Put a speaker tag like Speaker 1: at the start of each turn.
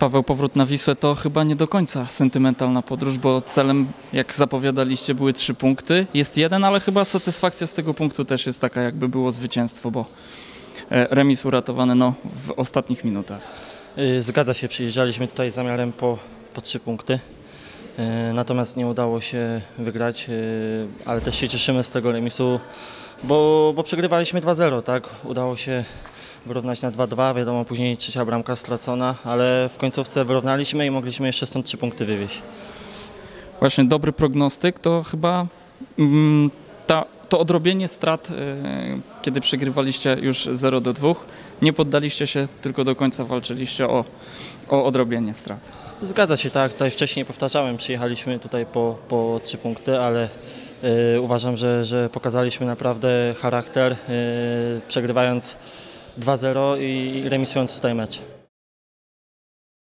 Speaker 1: Paweł, powrót na Wisłę to chyba nie do końca sentymentalna podróż, bo celem, jak zapowiadaliście, były trzy punkty. Jest jeden, ale chyba satysfakcja z tego punktu też jest taka, jakby było zwycięstwo, bo e, remis uratowany no, w ostatnich minutach.
Speaker 2: Y, Zgadza się, przyjeżdżaliśmy tutaj z zamiarem po, po trzy punkty. Y, Natomiast nie udało się wygrać, y, ale też się cieszymy z tego remisu, bo, bo przegrywaliśmy 2-0, tak? Udało się wyrównać na 2-2, wiadomo, później trzecia bramka stracona, ale w końcówce wyrównaliśmy i mogliśmy jeszcze stąd trzy punkty wywieźć.
Speaker 1: Właśnie dobry prognostyk to chyba mm, ta, to odrobienie strat, e, kiedy przegrywaliście już 0 do 2. Nie poddaliście się, tylko do końca walczyliście o, o odrobienie strat.
Speaker 2: Zgadza się, tak. Tutaj wcześniej powtarzałem, przyjechaliśmy tutaj po, po trzy punkty, ale y, uważam, że, że pokazaliśmy naprawdę charakter, y, przegrywając 2-0 i remisując tutaj mecz.